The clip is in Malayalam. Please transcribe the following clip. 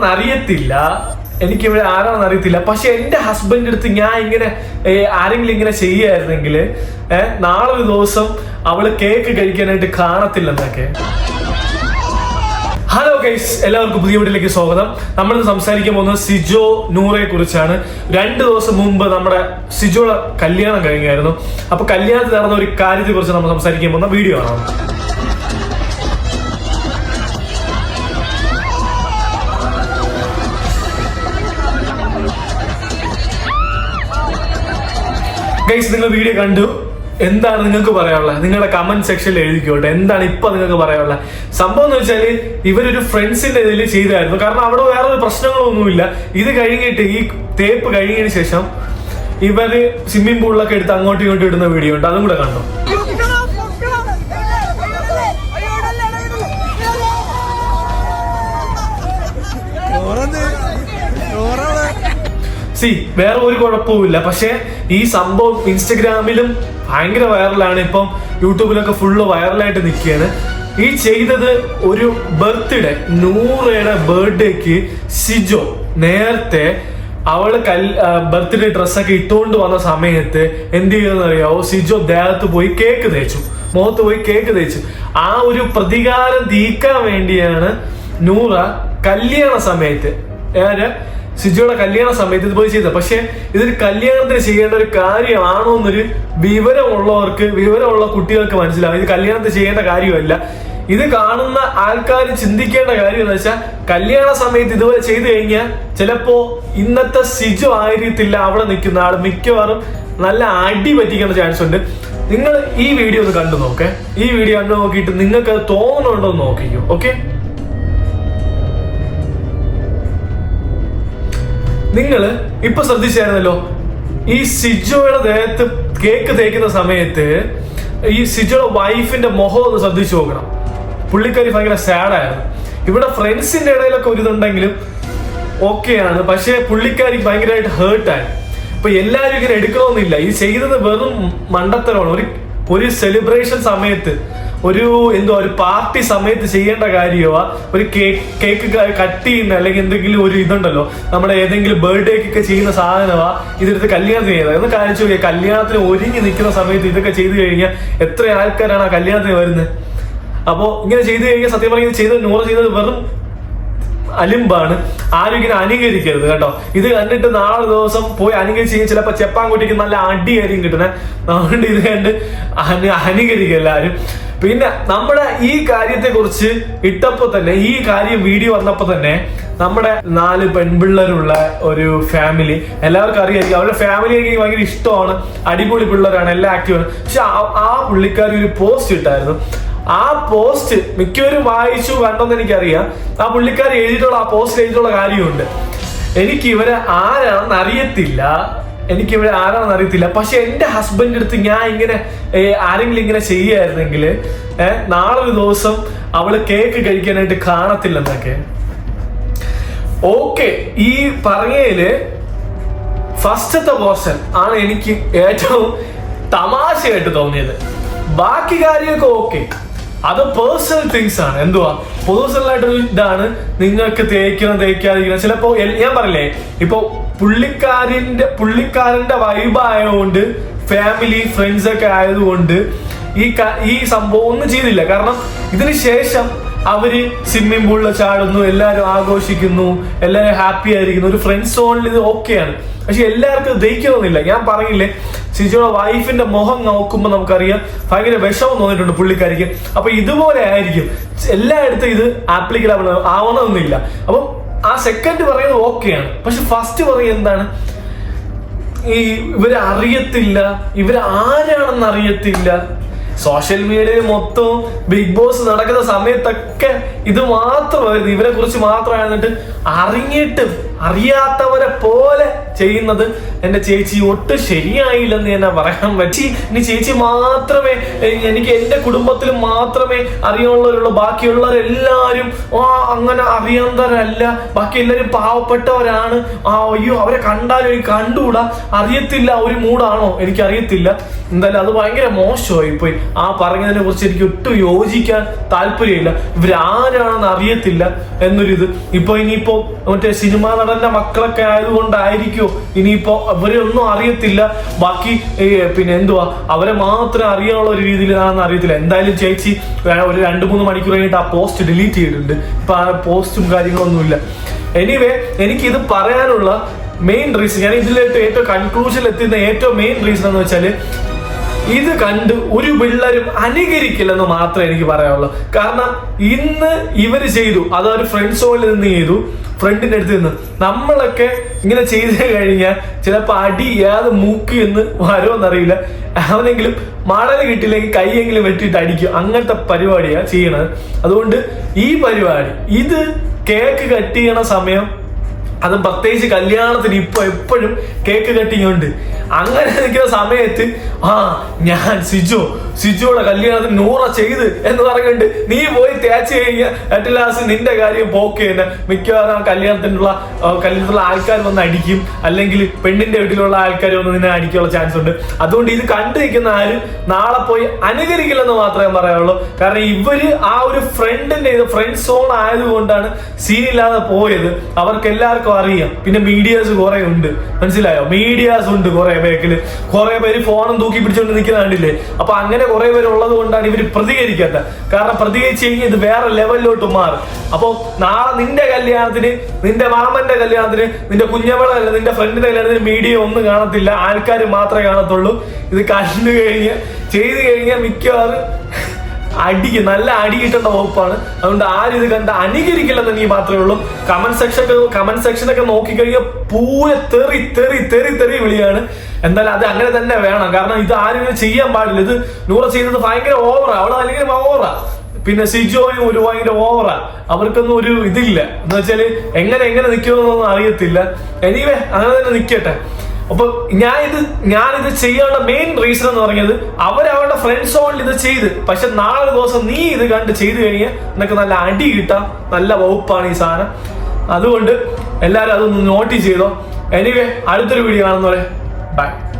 ആരാണെന്ന് അറിയത്തില്ല എനിക്ക് ഇവിടെ ആരാണെന്ന് അറിയത്തില്ല പക്ഷെ എന്റെ ഹസ്ബൻഡ് അടുത്ത് ഞാൻ ഇങ്ങനെ ആരെങ്കിലും ഇങ്ങനെ ചെയ്യായിരുന്നെങ്കിൽ നാളെ ഒരു ദിവസം അവൾ കേക്ക് കഴിക്കാനായിട്ട് കാണത്തില്ലെന്നൊക്കെ. ഹലോ ഗൈസ് എല്ലാവർക്കും പുതിയ വീട്ടിലേക്ക് സ്വാഗതം. നമ്മൾ സംസാരിക്കാൻ പോകുന്നത് സിജോ നൂറെ കുറിച്ചാണ്. രണ്ട് ദിവസം മുമ്പ് നമ്മുടെ സിജോയുടെ കല്യാണം കഴിഞ്ഞായിരുന്നു. അപ്പൊ കല്യാണത്തിൽ നടന്ന ഒരു കാര്യത്തെ കുറിച്ച് നമ്മൾ സംസാരിക്കാൻ പോകുന്ന വീഡിയോ ആണ്. ഗൈസ് നിങ്ങൾ വീഡിയോ കണ്ടു? എന്താണ് നിങ്ങൾക്ക് പറയാനുള്ളത്? നിങ്ങളുടെ കമന്റ് സെക്ഷനിൽ എഴുതിക്കോട്ടെ. എന്താണ് ഇപ്പൊ നിങ്ങൾക്ക് പറയാനുള്ളത്? സംഭവം എന്ന് വെച്ചാൽ ഇവരൊരു ഫ്രണ്ട്സിന്റെ ഇതിൽ ചെയ്തായിരുന്നു. കാരണം അവിടെ വേറൊരു പ്രശ്നങ്ങളൊന്നുമില്ല. ഇത് കഴിഞ്ഞിട്ട് ഈ തേപ്പ് കഴിഞ്ഞതിന് ശേഷം ഇവർ സ്വിമ്മിംഗ് പൂളിലൊക്കെ എടുത്ത് അങ്ങോട്ടും ഇങ്ങോട്ടും ഇടുന്ന വീഡിയോ ഉണ്ട്. അതും കൂടെ കണ്ടോ. സി വേറെ ഒരു കുഴപ്പവുമില്ല. പക്ഷേ ഈ സംഭവം ഇൻസ്റ്റഗ്രാമിലും ഭയങ്കര വൈറലാണ്. ഇപ്പം യൂട്യൂബിലൊക്കെ ഫുള്ള് വൈറലായിട്ട് നിൽക്കുകയാണ്. ഈ ചെയ്തത് ഒരു ബർത്ത്ഡേ നൂറയുടെ ബർത്ത്ഡേക്ക് സിജോ നേരത്തെ അവൾ കൽ ബർത്ത്ഡേ ഡ്രസ്സൊക്കെ ഇട്ടുകൊണ്ട് വന്ന സമയത്ത് എന്ത് ചെയ്തെന്ന് അറിയാവോ സിജോ ദേഹത്ത് പോയി കേക്ക് തേച്ചു. മുഖത്ത് പോയി കേക്ക് തേച്ചു. ആ ഒരു പ്രതികാരം തീക്കാൻ വേണ്ടിയാണ് നൂറ കല്യാണ സമയത്ത്. ഏറെ സിജോയുടെ കല്യാണ സമയത്ത് ഇത് പോയി ചെയ്തത്. പക്ഷെ ഇതൊരു കല്യാണത്തിന് ചെയ്യേണ്ട ഒരു കാര്യമാണോ എന്നൊരു വിവരമുള്ളവർക്ക് വിവരമുള്ള കുട്ടികൾക്ക് മനസ്സിലാവും. ഇത് കല്യാണത്തിന് ചെയ്യേണ്ട കാര്യമല്ല. ഇത് കാണുന്ന ആൾക്കാർ ചിന്തിക്കേണ്ട കാര്യം എന്ന് വെച്ചാൽ കല്യാണ സമയത്ത് ഇതുപോലെ ചെയ്തു കഴിഞ്ഞാൽ ചിലപ്പോ ഇന്നത്തെ സിജു ആയിരിക്കത്തില്ല അവിടെ നിൽക്കുന്ന ആൾ മിക്കവാറും നല്ല അടി പറ്റിക്കേണ്ട ചാൻസ് ഉണ്ട്. നിങ്ങൾ ഈ വീഡിയോ ഒന്ന് കണ്ടു നോക്കേ. ഈ വീഡിയോ കണ്ടു നോക്കിയിട്ട് നിങ്ങൾക്ക് അത് തോന്നുന്നുണ്ടോ എന്ന് നോക്കിക്കോ ഓക്കെ നിങ്ങൾ ഇപ്പൊ ശ്രദ്ധിച്ചായിരുന്നല്ലോ. ഈ സിജോയുടെ ദേഹത്ത് കേക്ക് തേക്കുന്ന സമയത്ത് ഈ സിജോയുടെ വൈഫിന്റെ മുഖം ഒന്ന് ശ്രദ്ധിച്ചു നോക്കണം. പുള്ളിക്കാരി ഭയങ്കര സാഡായിരുന്നു ഇവിടെ ഫ്രണ്ട്സിന്റെ ഇടയിലൊക്കെ ഒരു ഇതുണ്ടെങ്കിലും ഓക്കെയാണ് പക്ഷെ പുള്ളിക്കാരി ഭയങ്കരമായിട്ട് ഹേർട്ടായി ഇപ്പൊ എല്ലാരും ഇങ്ങനെ എടുക്കണമെന്നില്ല. ഇത് ചെയ്തത് വെറും മണ്ടത്തരമാണ്. ഒരു ഒരു സെലിബ്രേഷൻ സമയത്ത് ഒരു എന്തോ ഒരു പാർട്ടി സമയത്ത് ചെയ്യേണ്ട കാര്യമാ ഒരു കേക്ക് കേക്ക് കട്ട് ചെയ്യുന്ന അല്ലെങ്കിൽ എന്തെങ്കിലും ഒരു ഇതുണ്ടല്ലോ നമ്മുടെ ഏതെങ്കിലും ബർത്ത്ഡേക്കൊക്കെ ചെയ്യുന്ന സാധനമാ ഇതെടുത്ത് കല്യാണത്തിന് ചെയ്യുന്നത്. എന്ന് കാണിച്ചു നോക്കിയാൽ കല്യാണത്തിന് ഒരുങ്ങി നിൽക്കുന്ന സമയത്ത് ഇതൊക്കെ ചെയ്തു കഴിഞ്ഞാൽ എത്ര ആൾക്കാരാണ് ആ കല്യാണത്തിന് വരുന്നത്? അപ്പോ ഇങ്ങനെ ചെയ്തു കഴിഞ്ഞാൽ സത്യം പറഞ്ഞാൽ ഇത് ചെയ്തത് നൂറ് ചെയ്തത് വെറും അലിമ്പാണ്. ആരും ഇങ്ങനെ അനുകരിക്കരുത് കേട്ടോ. ഇത് കണ്ടിട്ട് നാളെ ദിവസം പോയി അനുകരിച്ച് കഴിഞ്ഞാൽ ചിലപ്പോൾ ചെപ്പാൻകുട്ടിക്ക് നല്ല അടിയായിരിക്കും കിട്ടുന്നത് അതുകൊണ്ട് ഇത് കണ്ട് അനു അനുകരിക്കുക എല്ലാവരും പിന്നെ നമ്മുടെ ഈ കാര്യത്തെ കുറിച്ച് ഇട്ടപ്പോ തന്നെ ഈ കാര്യം വീഡിയോ വന്നപ്പോ തന്നെ നമ്മുടെ നാല് പെൺപിള്ളേരുള്ള ഒരു ഫാമിലി എല്ലാവർക്കും അറിയായിരിക്കും. അവരുടെ ഫാമിലി എനിക്ക് ഭയങ്കര ഇഷ്ടമാണ്. അടിപൊളി പിള്ളേരാണ് എല്ലാം ആക്റ്റീവാണ് പക്ഷെ ആ പുള്ളിക്കാരി ഒരു പോസ്റ്റ് ഇട്ടായിരുന്നു. ആ പോസ്റ്റ് മിക്കവരും വായിച്ചു കണ്ടെന്ന് എനിക്കറിയാം. ആ പുള്ളിക്കാർ എഴുതിയിട്ടുള്ള ആ പോസ്റ്റ് എഴുതിയിട്ടുള്ള കാര്യമുണ്ട്. എനിക്ക് ഇവരെ ആരാണെന്ന് അറിയത്തില്ല. എനിക്ക് ഇവരെ ആരാണെന്ന് അറിയത്തില്ല. പക്ഷെ എന്റെ ഹസ്ബൻഡ് അടുത്ത് ഞാൻ ഇങ്ങനെ ആരെങ്കിലും ഇങ്ങനെ ചെയ്യായിരുന്നെങ്കിൽ നാളെ ഒരു ദിവസം അവൾ കേക്ക് കഴിക്കാനായിട്ട് കാണത്തില്ലെന്നൊക്കെ. ഓക്കെ ഈ പറഞ്ഞതിൽ ഫസ്റ്റത്തെ പോർഷൻ ആണ് എനിക്ക് ഏറ്റവും തമാശയായിട്ട് തോന്നിയത്. ബാക്കി കാര്യമൊക്കെ ഓക്കെ അത് പേഴ്സണൽ തിങ്സ് ആണ്. എന്തുവാ? പേഴ്സണൽ ആയിട്ടൊരു ഇതാണ് നിങ്ങൾക്ക് തേക്കണം തേക്കാതിരിക്കണം ചിലപ്പോ ഞാൻ പറയലേ ഇപ്പൊ പുള്ളിക്കാരന്റെ പുള്ളിക്കാരന്റെ വൈബ് ആയതുകൊണ്ട് ഫാമിലി ഫ്രണ്ട്സ് ഒക്കെ ആയതുകൊണ്ട് ഈ ഈ സംഭവം ഒന്നും ചെയ്തില്ല. കാരണം ഇതിന് ശേഷം അവർ സ്വിമ്മിംഗ് പൂളിൽ ചാടുന്നു എല്ലാവരും ആഘോഷിക്കുന്നു എല്ലാവരും ഹാപ്പി ആയിരിക്കുന്നു. ഒരു ഫ്രണ്ട് സോണിൽ ഇത് ഓക്കെയാണ് പക്ഷെ എല്ലാവർക്കും ദഹിക്കണമെന്നില്ല. ഞാൻ പറഞ്ഞില്ലേ സിജോയുടെ വൈഫിന്റെ മുഖം നോക്കുമ്പോൾ നമുക്കറിയാം ഭയങ്കര വിഷമം തോന്നിയിട്ടുണ്ട് പുള്ളിക്കാരിക്ക്. അപ്പൊ ഇതുപോലെ ആയിരിക്കും. എല്ലായിടത്തും ഇത് ആപ്ലിക്കബിൾ ആവണമെന്നില്ല. അപ്പം ആ സെക്കൻഡ് പറയുന്നത് ഓക്കെയാണ് പക്ഷെ ഫസ്റ്റ് പറയുന്നത് എന്താണ്? ഈ ഇവരെ അറിയത്തില്ല ഇവർ ആരാണെന്ന് അറിയത്തില്ല സോഷ്യൽ മീഡിയയിൽ മൊത്തം ബിഗ് ബോസ് നടക്കുന്ന സമയത്തൊക്കെ ഇത് മാത്രമായിരുന്നു. ഇവരെ കുറിച്ച് മാത്രമായിരുന്നിട്ട് അറിഞ്ഞിട്ടും അറിയാത്തവരെ പോലെ ചെയ്യുന്നത്. എന്റെ ചേച്ചി ഒട്ടും ശരിയായില്ലെന്ന് തന്നെ പറയാൻ പറ്റി. ഇനി ചേച്ചി മാത്രമേ എനിക്ക് എന്റെ കുടുംബത്തിൽ മാത്രമേ അറിയാനുള്ളവരുള്ളൂ. ബാക്കിയുള്ളവരെല്ലാരും ആ അങ്ങനെ അറിയാത്തവരല്ല ബാക്കി എല്ലാവരും പാവപ്പെട്ടവരാണ്. ആ അയ്യോ അവരെ കണ്ടാലും എനിക്ക് കണ്ടുകൂടാ? അറിയത്തില്ല ഒരു മൂടാണോ? എനിക്ക് അറിയത്തില്ല എന്തായാലും അത് ഭയങ്കര മോശമായി പോയി. ആ പറഞ്ഞതിനെ കുറിച്ച് എനിക്ക് ഒട്ടും യോജിക്കാൻ താല്പര്യമില്ല. ഇവരാരാണെന്ന് അറിയത്തില്ല എന്നൊരിത്. ഇപ്പൊ ഇനിയിപ്പോ മറ്റേ സിനിമാ നടന്റെ മക്കളൊക്കെ ആയതുകൊണ്ടായിരിക്കോ ഇനിയിപ്പോ അവരെ ഒന്നും അറിയത്തില്ല. ബാക്കി പിന്നെ എന്തുവാ? അവരെ മാത്രം അറിയാനുള്ള ഒരു രീതിയിലാണെന്ന് അറിയത്തില്ല. എന്തായാലും ചേച്ചി ഒരു രണ്ട് മൂന്ന് മണിക്കൂർ കഴിഞ്ഞിട്ട് ആ പോസ്റ്റ് ഡിലീറ്റ് ചെയ്തിട്ടുണ്ട്. ഇപ്പൊ ആ പോസ്റ്റും കാര്യങ്ങളൊന്നുമില്ല. എനിവേ എനിക്ക് ഇത് പറയാനുള്ള മെയിൻ റീസൺ ഞാൻ ഇതിലേക്ക് ഏറ്റവും കൺക്ലൂഷനിൽ എത്തുന്ന ഏറ്റവും മെയിൻ റീസൺ എന്ന് വെച്ചാൽ ഇത് കണ്ട് ഒരു പിള്ളേരും അനുകരിക്കില്ലെന്ന് മാത്രമേ എനിക്ക് പറയാനുള്ളൂ. കാരണം ഇന്ന് ഇവർ ചെയ്തു അത് ഒരു ഫ്രണ്ട് സോണിൽ നിന്ന് ചെയ്തു ഫ്രണ്ടിന്റെ അടുത്ത് നിന്ന്. നമ്മളൊക്കെ ഇങ്ങനെ ചെയ്ത് കഴിഞ്ഞാൽ ചിലപ്പോൾ അടി ഏത് മൂക്കി എന്ന് വരുമെന്നറിയില്ല അവനെങ്കിലും മടൽ കിട്ടില്ലെങ്കിൽ കൈയെങ്കിലും വെട്ടിയിട്ട് അടിക്കും. അങ്ങനത്തെ പരിപാടിയാണ് ചെയ്യണത്. അതുകൊണ്ട് ഈ പരിപാടി ഇത് കേക്ക് കട്ട് ചെയ്യണ സമയം അത് പ്രത്യേകിച്ച് കല്യാണത്തിന് ഇപ്പൊ എപ്പോഴും കേക്ക് കട്ടിങ് ഉണ്ട് അങ്ങനെ നിൽക്കുന്ന സമയത്ത് ആ ഞാൻ സിജു സിജുവിടെ കല്യാണത്തിന് നൂറ ചെയ്ത് എന്ന് പറഞ്ഞിട്ട് നീ പോയി തേച്ച് കഴിഞ്ഞാൽ അറ്റ് ലാസ്റ്റ് നിന്റെ കാര്യം പോക്ക് തന്നെ. മിക്കവാറും ആ കല്യാണത്തിനുള്ള കല്യാണത്തിലുള്ള ആൾക്കാർ വന്ന് അടിക്കും. അല്ലെങ്കിൽ പെണ്ണിന്റെ വീട്ടിലുള്ള ആൾക്കാർ വന്ന് നിന്നെ അടിക്കാനുള്ള ചാൻസ് ഉണ്ട്. അതുകൊണ്ട് ഇത് കണ്ടു നിൽക്കുന്ന ആരും നാളെ പോയി അനുകരിക്കില്ലെന്ന് മാത്രമേ പറയാനുള്ളൂ കാരണം ഇവർ ആ ഒരു ഫ്രണ്ടിന്റെ ഇത് ഫ്രണ്ട് സോൺ ആയതുകൊണ്ടാണ് സീനില്ലാതെ പോയത്. അവർക്ക് എല്ലാവർക്കും അറിയാം. പിന്നെ മീഡിയാസ് കുറെ ഉണ്ട്. മനസ്സിലായോ? മീഡിയാസ് ഉണ്ട് കുറെ പേക്കിൽ കുറെ പേര് ഫോണും തൂക്കി പിടിച്ചുകൊണ്ട് നിൽക്കുന്ന കണ്ടില്ലേ അപ്പൊ അങ്ങനെ കുറെ പേര് ഉള്ളത് കൊണ്ടാണ് ഇവർ പ്രതികരിക്കാത്ത. കാരണം പ്രതികരിച്ച് കഴിഞ്ഞാൽ ഇത് വേറെ ലെവലിലോട്ട് മാറും. അപ്പൊ നാളെ നിന്റെ കല്യാണത്തിന് നിന്റെ മാമന്റെ കല്യാണത്തിന് നിന്റെ കുഞ്ഞമ്മയുടെ അല്ല നിന്റെ ഫ്രണ്ടിന്റെ കല്യാണത്തിന് മീഡിയ ഒന്നും കാണത്തില്ല. ആൾക്കാർ മാത്രമേ കാണത്തുള്ളൂ. ഇത് കണ്ടു കഴിഞ്ഞ് ചെയ്തു കഴിഞ്ഞാൽ മിക്കവാറും അടി നല്ല അടി കിട്ടേണ്ട വകുപ്പാണ്. അതുകൊണ്ട് ആരും ഇത് കണ്ട് അനുകരിക്കില്ലെന്ന് നീ മാത്രമേ ഉള്ളൂ. കമന്റ് സെക്ഷൻ കമന്റ് സെക്ഷനൊക്കെ നോക്കിക്കഴിഞ്ഞാൽ പൂരെ തെറി തെറി തെറി തെറി വിളിയാണ്. എന്തായാലും അത് അങ്ങനെ തന്നെ വേണം. കാരണം ഇത് ആരും ചെയ്യാൻ പാടില്ല. ഇത് നൂറ ചെയ്യുന്നത് ഭയങ്കര ഓവറാ അവൾ അല്ലെങ്കിൽ ഓവറാ പിന്നെ സിജോയും ഒരു ഭയങ്കര ഓവറാ അവർക്കൊന്നും ഒരു ഇതില്ല. എന്ന് വെച്ചാൽ എങ്ങനെ എങ്ങനെ നിൽക്കുമെന്നൊന്നും അറിയത്തില്ല. എനിവേ അങ്ങനെ തന്നെ നിൽക്കട്ടെ അപ്പൊ ഞാൻ ഇത് ഞാൻ ഇത് ചെയ്യാനുള്ള മെയിൻ റീസൺ എന്ന് പറഞ്ഞത് അവരവരുടെ ഫ്രണ്ട്സ് ഓണിൽ ഇത് ചെയ്ത്. പക്ഷെ നാളെ ദിവസം നീ ഇത് കണ്ട് ചെയ്തു കഴിഞ്ഞാൽ നിനക്ക് നല്ല അടി കിട്ടാം. നല്ല വകുപ്പാണ് ഈ സാധനം. അതുകൊണ്ട് എല്ലാവരും അതൊന്ന് നോട്ടീസ് ചെയ്തോ. എനിവേ അടുത്തൊരു വീഡിയോ കാണുന്നവരെ. 拜。